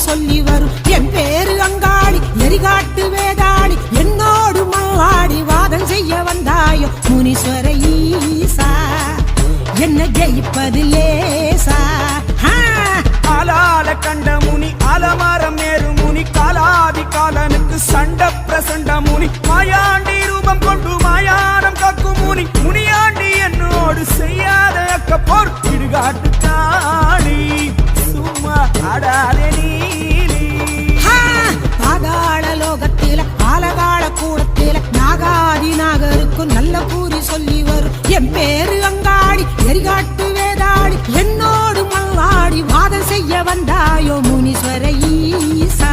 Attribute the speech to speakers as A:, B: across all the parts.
A: சொல்லி வரும். என் பேரு அங்காடி எரிகாட்டு வேதாடி என்னோடு மல்லாடி வாதம் செய்ய வந்தாயோ? முனீஸ்வர ஈசா என்ன ஜெயிப்பது லேசா? ஆ,
B: ஆலால கண்ட முனி அலமரம் மேரு முனி காலாதி காலனுக்கு சண்ட பிரசண்ட முனி. மாயாண்டி ரூபம் கொண்டு மாயானம் காக்கும் முனி. முனியாண்டி என்னோடு செய்யாத அக்க போர் இடுகாட்டு
A: சொல்லி வரும் என் பேரு அங்காடி எரிகாட்டு வேதாடி என்னோடு மல்லாடி வாதம் செய்ய வந்தாயோ முனீஸ்வர ஈசா.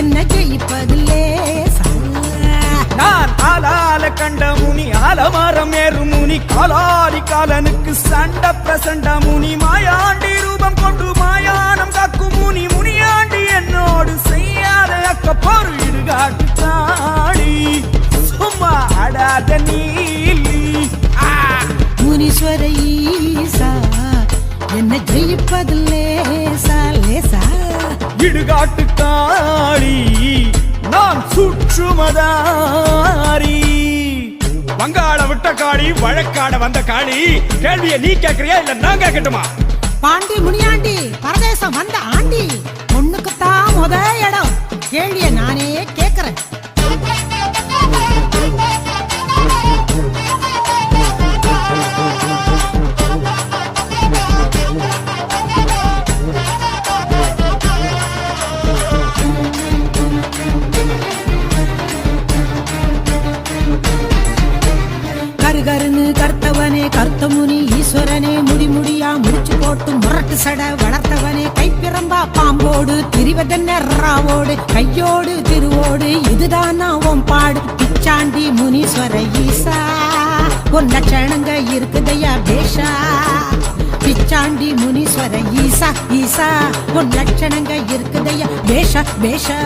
A: என்ன ஜெயிப்பதில்லே
B: நான் ஆலால கண்ட முனி ஆலமரம் ஏறு முனி காலாதி காலனுக்கு சண்ட பிரசண்ட முனி மாயாண்டி ரூபம் கொண்டு மாயானம் காக்கும் முனி நீலி. ஆ.
A: முனீஸ்வர ஈசா என்ன ஜெயிப்பது லேசா லேசா.
B: இடுகாட்டு காளி நான் சுற்றுமதாரி. வங்காள விட்ட காளி வழக்காட வந்த காளி கேள்வியை நீ கேக்குறியா இல்ல நான் கேட்கட்டுமா?
A: பாண்டி முனியாண்டி பரதேசம் வந்த ஆண்டி பொண்ணுக்குத்தான் முத இடம். கேள்விய கர்த்தமுனி ஈஸ்வரனே முடி முடியா முடிச்சு போட்டு முரட்டு சட வளர்த்தவனே. கைப்பிரம்பா பாம்போடு திரிவதென்ன ராவோடு கையோடு திருவோடு இதுதான் உன் பாடு. பிச்சாண்டி முனீஸ்வர ஈசா உன் லட்சணங்க இருக்குதையா பேஷா பிச்சாண்டி முனீஸ்வர ஈசா ஈசா உன் லட்சணங்க இருக்குதையா பேஷா பேஷா